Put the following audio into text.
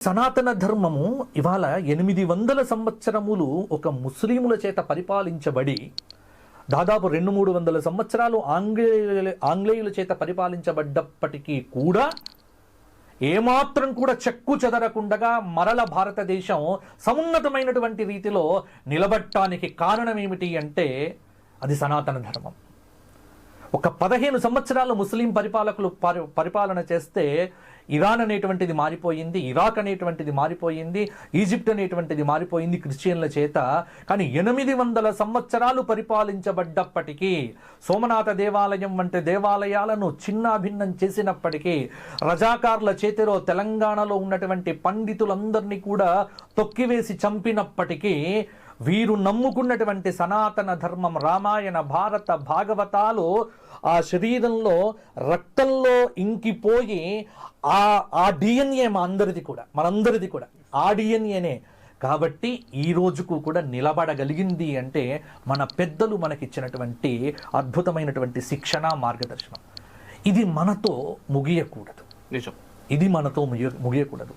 సనాతన ధర్మము ఇవాళ ఎనిమిది వందల సంవత్సరములు ఒక ముస్లిముల చేత పరిపాలించబడి దాదాపు రెండు మూడు వందల సంవత్సరాలు ఆంగ్లేయుల ఆంగ్లేయుల చేత పరిపాలించబడ్డప్పటికీ కూడా ఏమాత్రం కూడా చెక్కు చెదరకుండగా మరల భారతదేశం సమున్నతమైనటువంటి రీతిలో నిలబడటానికి కారణం ఏమిటి అంటే అది సనాతన ధర్మం. ఒక పదిహేను సంవత్సరాలు ముస్లిం పరిపాలకులు పరి పరిపాలన చేస్తే ఇరాన్ అనేటువంటిది మారిపోయింది ఇరాక్ అనేటువంటిది మారిపోయింది ఈజిప్ట్ అనేటువంటిది మారిపోయింది క్రిస్టియన్ల చేత. కానీ ఎనిమిది వందల సంవత్సరాలు పరిపాలించబడ్డప్పటికీ సోమనాథ దేవాలయం వంటి దేవాలయాలను చిన్నాభిన్నం చేసినప్పటికీ రజాకార్ల చేతిలో తెలంగాణలో ఉన్నటువంటి పండితులందరినీ కూడా తొక్కివేసి చంపినప్పటికీ వీరు నమ్ముకున్నటువంటి సనాతన ధర్మం రామాయణ భారత భాగవతాలు ఆ శరీరంలో రక్తంలో ఇంకిపోయి ఆ ఆ డిఎన్ఏ మా అందరిది కూడా మనందరిది కూడా ఆ డిఎన్ఏనే కాబట్టి ఈ రోజుకు కూడా నిలబడగలిగింది అంటే మన పెద్దలు మనకిచ్చినటువంటి అద్భుతమైనటువంటి శిక్షణ మార్గదర్శనం. ఇది మనతో ముగియకూడదు. నిజం. ఇది మనతో ముగియ ముగియకూడదు.